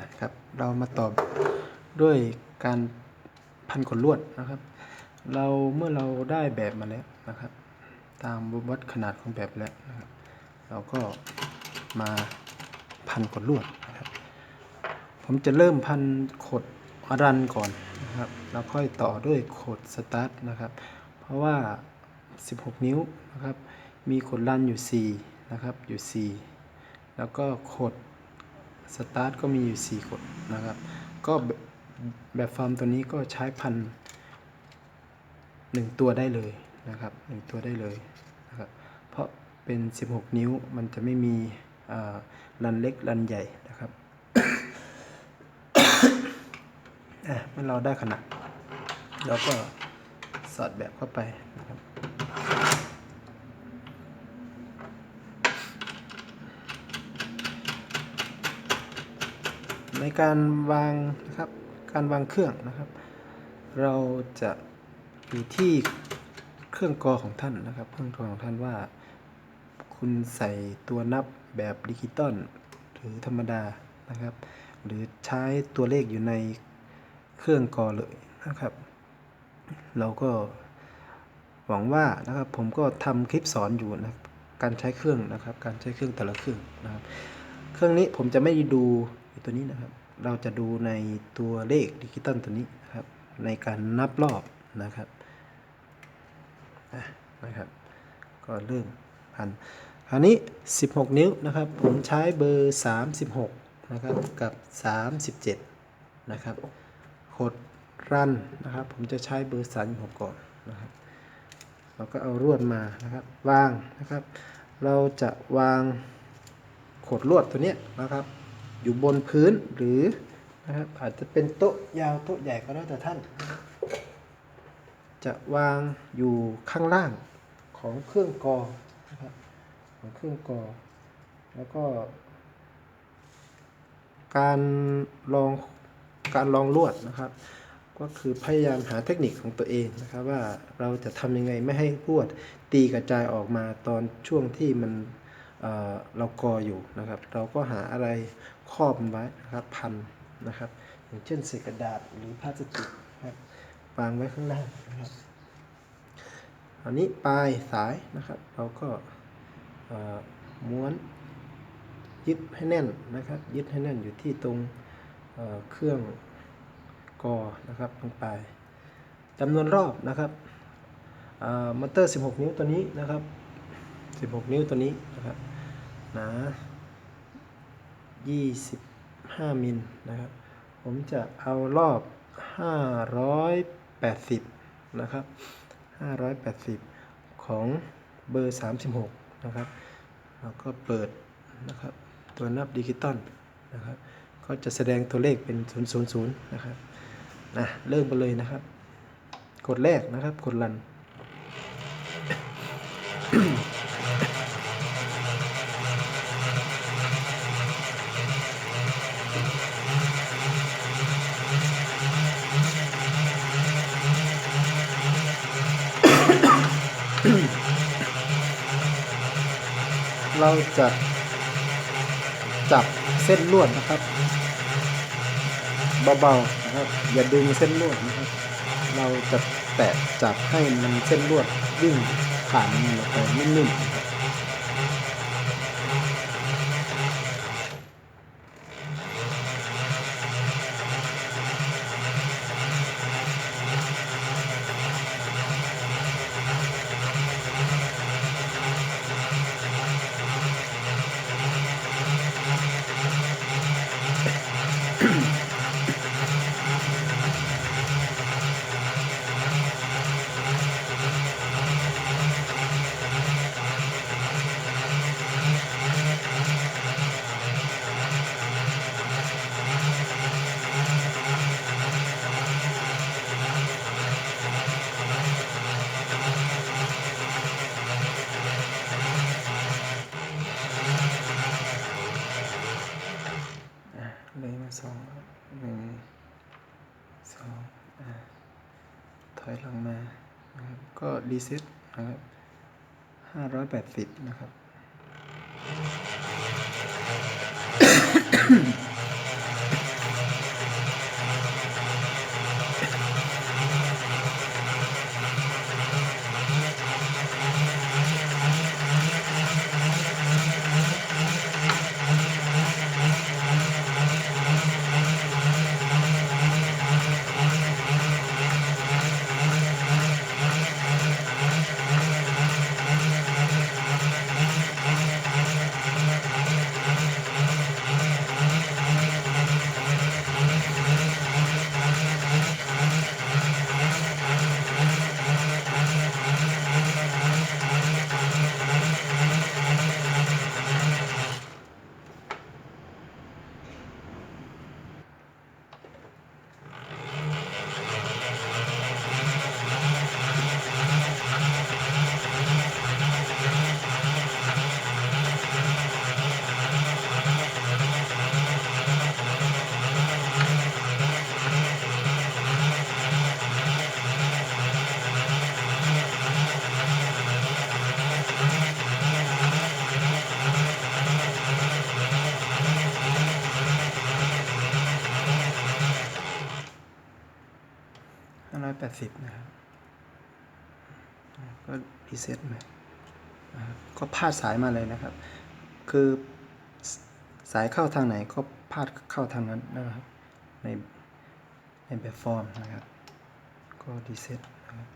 นะครับ เรามาตอบด้วยการพันขนลวดนะครับ เราเมื่อเราได้แบบมาแล้วนะครับ ตามวัดขนาดของแบบแล้วนะครับ เราก็มาพันขนลวดนะครับ ผมจะเริ่มพันขดรันก่อนนะครับ แล้วค่อยต่อด้วยขดสตาร์ทนะครับ เพราะว่า 16 นิ้วนะครับ มีขดรันอยู่ 4 นะครับ อยู่ 4 แล้วก็ขด สตาร์ทก็มีอยู่4ขดนะครับ ก็แบบฟอร์มตัวนี้ก็ใช้พัน1ตัวได้เลยนะครับ1ตัวได้เลยนะครับ เพราะเป็น 16 นิ้วมันจะไม่มีรันเล็กรันใหญ่นะครับอะเมื่อเราได้ขนาดเราก็สอดแบบเข้าไปนะครับ ในการวางนะครับ การวางเครื่องนะครับ เราจะอยู่ที่เครื่องกรอของท่านนะครับ เครื่องกรอของท่านว่า คุณใส่ตัวนับแบบดิจิตอลหรือธรรมดานะครับ หรือใช้ตัวเลขอยู่ในเครื่องกรอเลยนะครับ เราก็หวังว่านะครับผมก็ทำคลิปสอนอยู่นะการใช้เครื่องนะครับ การใช้เครื่องแต่ละเครื่องนะครับ เครื่องนี้ผมจะไม่ดูตัวนี้นะครับ เราจะดูในตัวเลขดิจิตอลตัวนี้นะครับ ในการนับรอบนะครับนะครับ ก็เริ่มพันคราวนี้ 16 นิ้วนะครับ ผมใช้เบอร์ 36 นะครับ กับ 37 นะครับกดรันนะครับ ผมจะใช้เบอร์36ก่อนนะครับเราก็เอารวดมานะครับ วางนะครับ เราจะวาง ขดลวดตัวนี้นะครับ อยู่บนพื้นหรือนะครับอาจจะเป็นโต๊ะยาวโต๊ะใหญ่ก็แล้วแต่ท่าน จะวางอยู่ข้างล่างของเครื่องกรอนะครับของเครื่องกรอแล้วก็ การลองการลองลวดนะครับ ก็คือพยายามหาเทคนิคของตัวเองนะครับ ว่าเราจะทำยังไงไม่ให้ลวดตีกระจายออกมาตอนช่วงที่มัน เเรากออยู่นะครับ เราก็หาอะไรครอบมันไว้นะครับพันนะครับ อย่างเช่นเศษกระดาษหรือพลาสติกนะครับวางไว้ข้างล่างนะครับอันนี้ปลายสายนะครับ เราก็ม้วนยึดให้แน่นนะครับ ยึดให้แน่นอยู่ที่ตรงเเครื่องกอนะครับตรงปลายจำนวนรอบนะครับมอเตอร์ 16 นิ้วตัวนี้นะครับ 16 นิ้วตัวนี้นะครับหนา25 มิลนะครับ ผมจะเอารอบ 580 นะครับ 580 ของเบอร์ 36 นะครับแล้วก็เปิดนะครับตัวนับดิจิตอลนะครับก็จะแสดงตัวเลขเป็น 000 นะครับนะเริ่มไปเลยนะครับ กดแรกนะครับ กดรัน เราจะจับเส้นลวดนะครับ เบาๆนะครับ อย่าดึงเส้นลวดนะครับ เราจะแตะจับให้มันเส้นลวดวิ่งผ่านมันออกไปนิ่มๆีเซ็ตนะครับห้าร้อยแปดสิบ สิบนะครับ ก็รีเซ็ตมาก็พาดสายมาเลยนะครับ คือสสายเข้าทางไหนก็พาดเข้าทางนั้นนะครับ ในในแบบฟอร์มนะครับ ก็รีเซ็ตนะครับ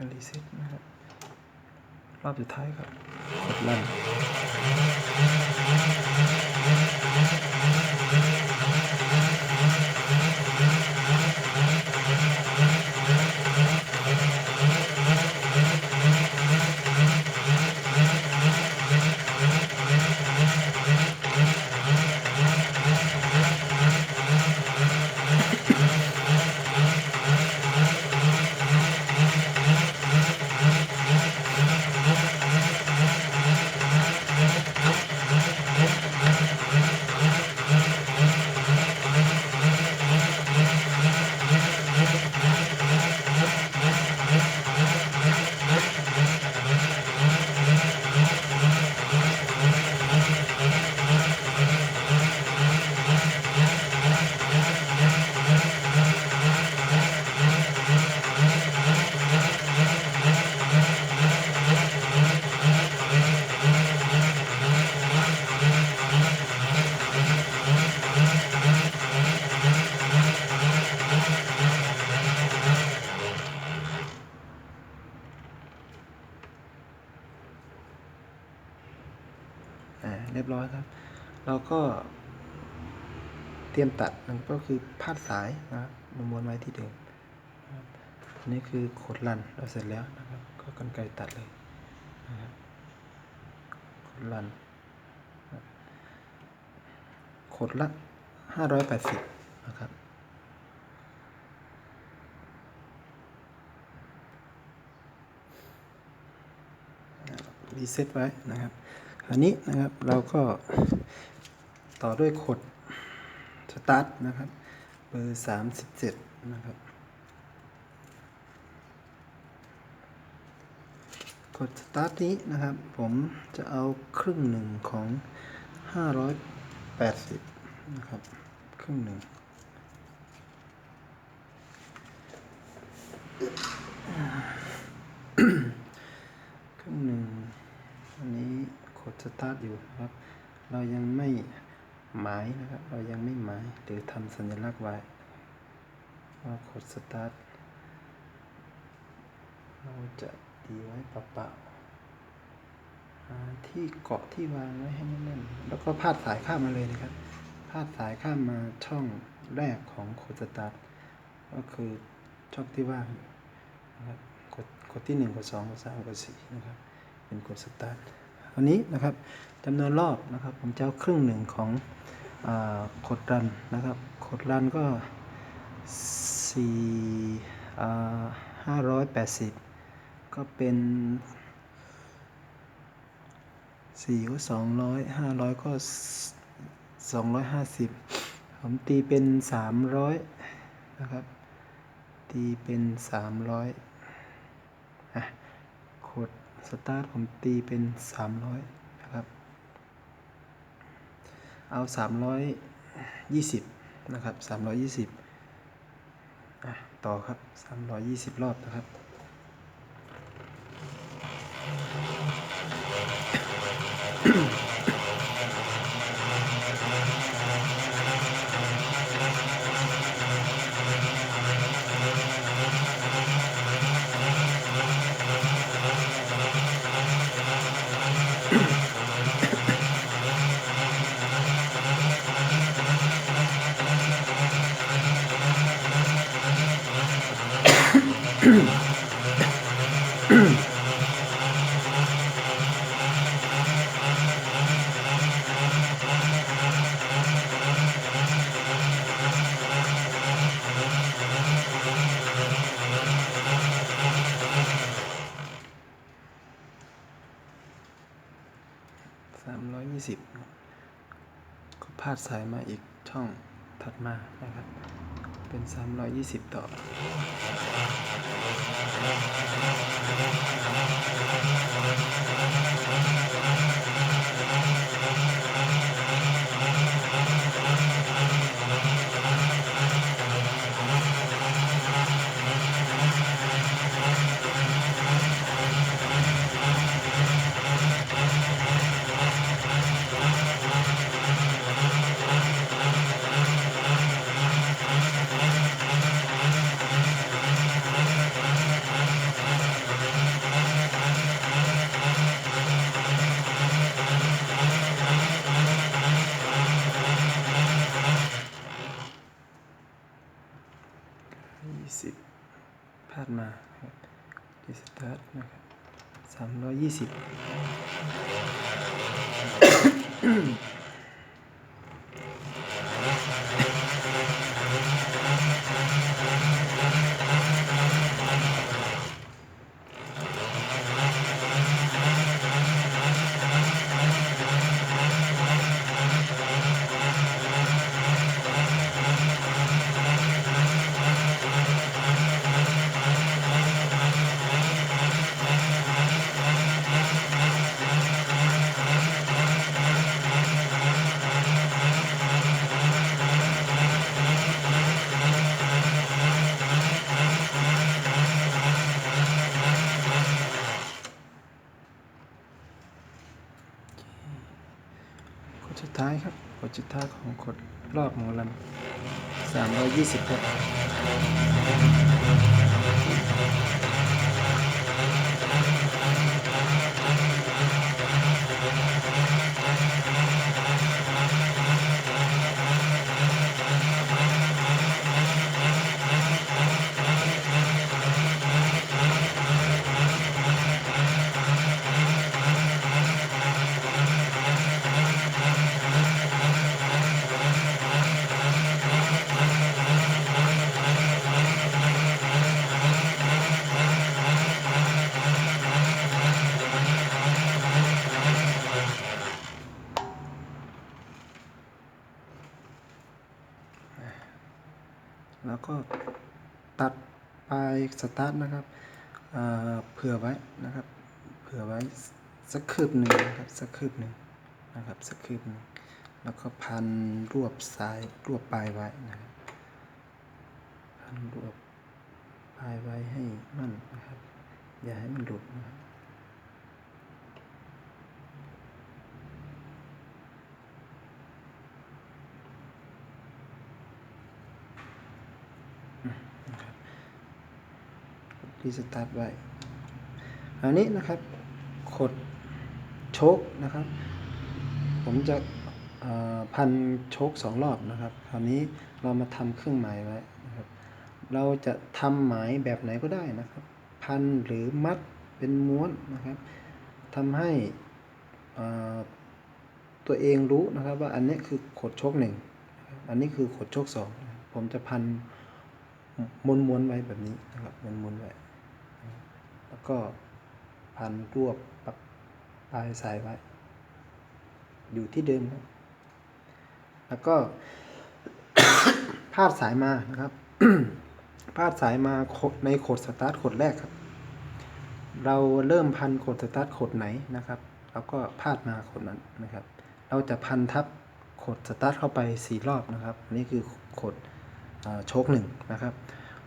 ก็รีเซ็ตนะครับ ร อบสุดท้ายครับ กดลั่นอ่าเรียบร้อยครับ เรา ก็เตรียมตัดนั่นก็คือพาดสายนะครับมาม้วนไว้ที่เดิมอันนี้คือขดลันเราเสร็จแล้วนะครับ ก็กันไกรตัดเลยนะครับขดลันขดละห้าร้อยแปดสิบนะครับรีเซ็ตไว้นะครับ อันนี้นะครับเราก็ ต่อด้วยขดสตาร์ทนะครับเบอร์สามสิบเจ็ดนะครับกดสตาร์ทนี้นะครับ ผมจะเอาครึ่งหนึ่งของห้าร้อยแปดสิบนะครับครึ่งหนึ่งครึ่งหนึ่งอันนี้กดสตาร์ทอยู่นะครับ เรายังไม่ หมายนะครับ เรายังไม่หมายหรือทำสัญลักษณ์ไว้ว่ากดสตาร์ทเราจะตีไว้ปล่าๆที่เกาะที่วางไว้ให้แน่นๆแล้วก็พาดสายข้ามมาเลยนะครับ พาดสายข้ามมาช่องแรกของโคดสตาร์ทก็คือช่องที่ว่างนะครับกดกดที่หนึ่งกดสองกดสามกดสี่นะครับ เป็นกดสตาร์ท อันนี้นะครับจำนวนรอบนะครับ ผมจะเอาครึ่งหนึ่งของอขดรันนะครับขดรันก็สี่ห้าร้อยแปดสิบก็เป็นสี่ก็สองร้อยห้าร้อยก็สองร้อยห้าสิบผมตีเป็นสามร้อยนะครับ ตีเป็นสามร้อยอะ สตาร์ทผมตีเป็นสามร้อยนะครับ เอาสามร้อยยี่สิบนะครับสามร้อยยี่สิบอะต่อครับสามร้อยยี่สิบรอบนะครับสาดสายมาอีกช่องถัดมานะครับ เป็น 320 ต่อ ยี่สิบพาดมาดิสตาร์ทนะครับสามร้อยยี่สิบ ท้ายครับกดสุดท้ายของกดรอบหมอลำ320ครับ แล้วก็ตัด ปลายสตาร์ทนะครับเผื่อไว้นะครับ เผื่อไว้สักคืบหนึ่งนะครับสักคืบหนึ่งนะครับสักคืบหนึ่งแล้วก็พันรวบสายรวบปลายไว้นะครับพันรวบปลายไว้ให้มั่นนะครับ อย่าให้มันหลุดนะครับ รีสตาร์ทไว้อันนี้นะครับขดโชคนะครับ ผมจะพันโชคสองรอบนะครับ คราวนี้เรามาทำเครื่องหมายไว้นะครับ เราจะทำหมายแบบไหนก็ได้นะครับ พันหรือมัดเป็นม้วนนะครับทำให้ตัวเองรู้นะครับว่าอันนี้คือขดโชคหนึ่งอันนี้คือขดโชคสองผมจะพันม้วนม้วนๆไว้แบบนี้นะครับมวนม้วนๆไว้ แล้วก็พันรวบปักปลายสายไว้ อยู่ที่เดิมครับ แล้วก็พาดสายมานะครับพาดสายมาโคในโขดสตาร์ทโขดแรกครับ เราเริ่มพันโขดสตาร์ทโขดไหนนะครับเราก็พาดมาโขดนั้นนะครับ เราจะพันทับขดสตาร์ทเข้าไป 4 รอบนะครับ นี่คือขดอโชคหนึ่งนะครับ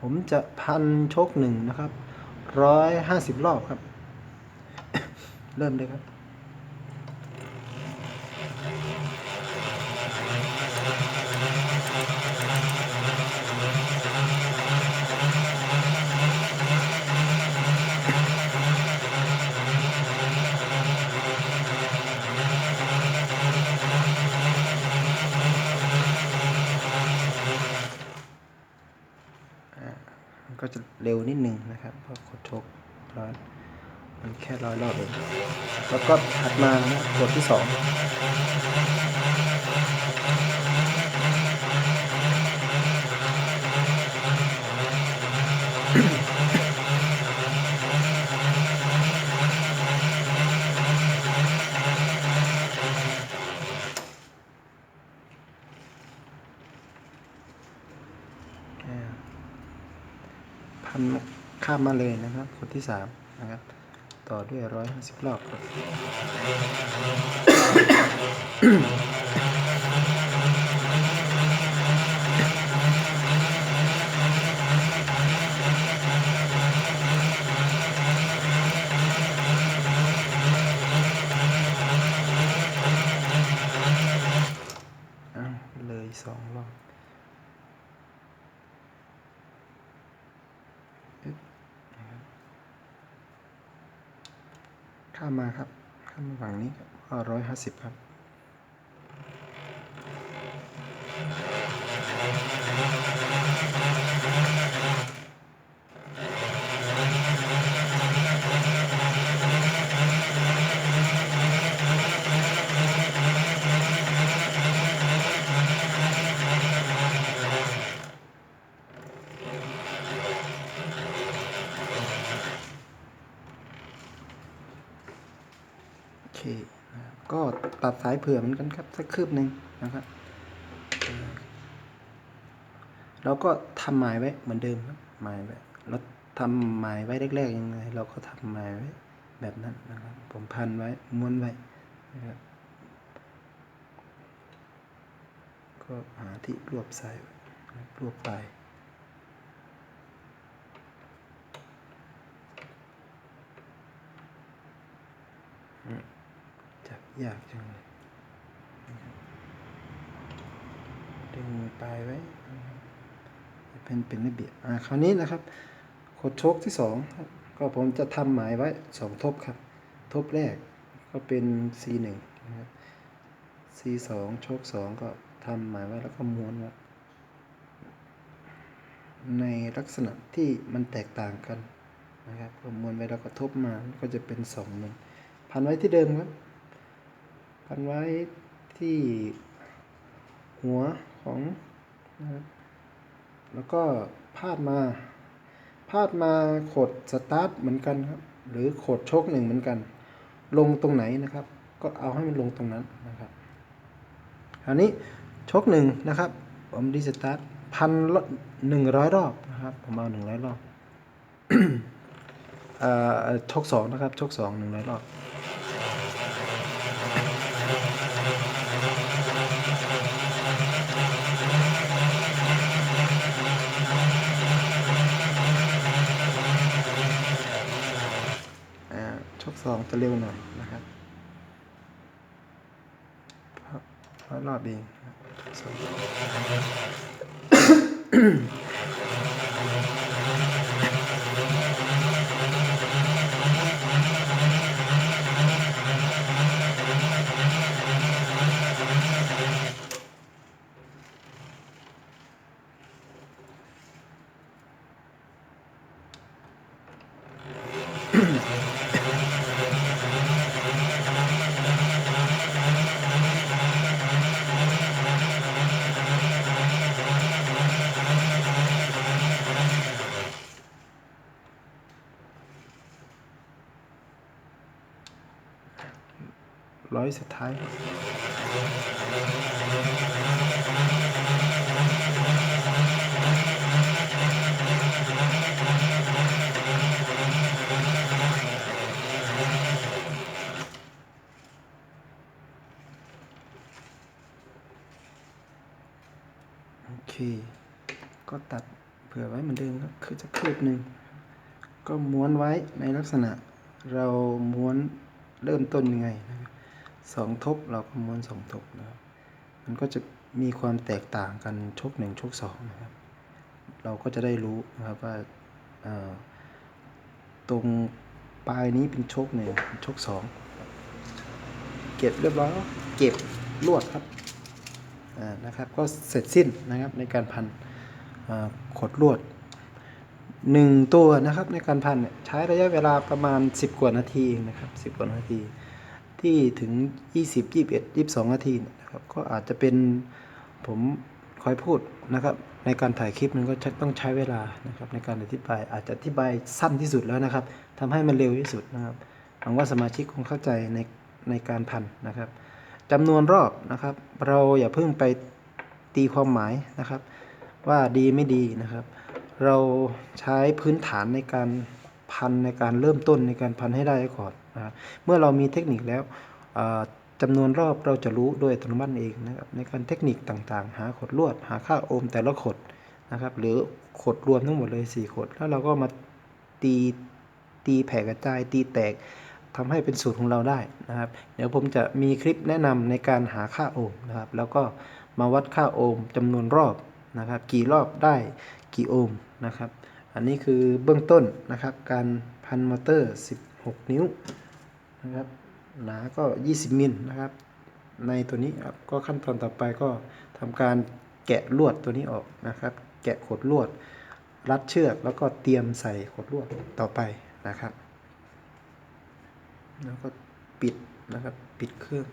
ผมจะพันโชคหนึ่งนะครับ ร้อยห้าสิบรอบครับ เริ่มเลยครับ มันก็ จะเร็วนิดนึงนะครับเพราะกดโชกร้อยมันแค่ร้อยรอบเองแล้วก็ถัดมานะกดที่สองอ่าพันข้ามมาเลยนะครับคนที่สามนะครับ ต่อด้วยร้อยห้าสิบรอบครับ 50 ครับ สายเผื่อเหมือนกันครับสักคืบหนึ่งนะครับเออแล้วก็ทำหมายไว้เหมือนเดิมครับหมายไว้แล้วทำหมายไว้แรกๆยังไงเราก็ทำหมายไว้แบบนั้นนะครับ ผมพันไว้ม้วนไว้นะครับก็หาที่รวบใสายไว้นะครับรวบปจับยากจังเลยนะครับ ดึงปลายไว้นะครับให้เป็นเป็นระเบียบอ่าคราวนี้นะครับขดชคที่สองครับก็ผมจะทำหมายไว้สองทบครับ ทบแรกก็เป็น C หนึ่งนะครับ C สองโชคสองก็ทำหมายไว้แล้วก็ม้วนไว้ในลักษณะที่มันแตกต่างกันนะครับพอม้วนไว้แล้วก็ทบมาก็จะเป็นสองหนึ่งพันไว้ที่เดิมครับ พันไว้ที่หัว ของนะครับแล้วก็พาดมา พาดมาขดสตาร์ทเหมือนกันครับ หรือขดโชคหนึ่งเหมือนกัน ลงตรงไหนนะครับ ก็เอาให้มันลงตรงนั้นนะครับ อันนี้โชคหนึ่งนะครับ ผมดีสตาร์ทพันหนึ่งร้อยรอบนะครับผมเอาหนึ่งร้อยรอบอ่อโชคสองนะครับโชคสองหนึ่งร้อยรอบ อ่ สองจะเร็วหน่อยนะครับเพราะรอบเองสอง ท้ายครับเค ก็ตัดเผื่อไว้เหมือนเดิมครับคือจะคืบหนึ่งก็ม้วนไว้ในลักษณะเราม้วนเริ่มต้นยังไงนะครับ สองทบเราก็ม้วนสองทบนะครับ มันก็จะมีความแตกต่างกันชกหนึ่งชกสองนะครับ เราก็จะได้รู้นะครับว่าตรงปลายนี้เป็นชกหนึ่งเป็นชกสองเก็บเรียบร้อยแล้วเก็บลวดครับอ่านะครับ ก็เสร็จสิ้นนะครับในการพันขดลวดหนึ่งตัวนะครับในการพันเนี่ยใช้ระยะเวลาประมาณ 10 กว่านาทีเองนะครับ 10 กว่านาที ที่ถึง 20 21 22 นาทีเนี่ยนะครับ ก็อาจจะเป็นผมคอยพูดนะครับ ในการถ่ายคลิปมันก็ต้องใช้เวลานะครับ ในการอธิบายอาจจะอธิบายสั้นที่สุดแล้วนะครับทำให้มันเร็วที่สุดนะครับหวังว่าสมาชิกคงเข้าใจในในการพันนะครับจำนวนรอบนะครับ เราอย่าเพิ่งไปตีความหมายนะครับ ว่าดีไม่ดีนะครับ เราใช้พื้นฐานในการพันในการเริ่มต้นในการพันให้ได้ก่อนนะครับ เมื่อเรามีเทคนิคแล้วอ่าจำนวนรอบเราจะรู้โดยอัตโนมัติเองนะครับในการเทคนิคต่างๆ หาขดลวด หาค่าโอห์มแต่ละขดนะครับ หรือขดรวมทั้งหมดเลย 4 ขด แล้วเราก็มาตีตีแผ่กระจาย ตีแตกทำให้เป็นสูตรของเราได้นะครับ เดี๋ยวผมจะมีคลิปแนะนำในการหาค่าโอห์มนะครับ แล้วก็มาวัดค่าโอห์มจำนวนรอบนะครับ กี่รอบได้กี่โอห์มนะครับ อันนี้คือเบื้องต้นนะครับ การพันมอเตอร์ 16 นิ้ว นะครับหนาก็ 20มิลนะครับ ในตัวนี้ครับก็ขั้นตอนต่อไปก็ทำการแกะลวดตัวนี้ออกนะครับ แกะขดลวด รัดเชือกแล้วก็เตรียมใส่ขดลวดต่อไปนะครับ แล้วก็ปิดนะครับ ปิดเครื่อง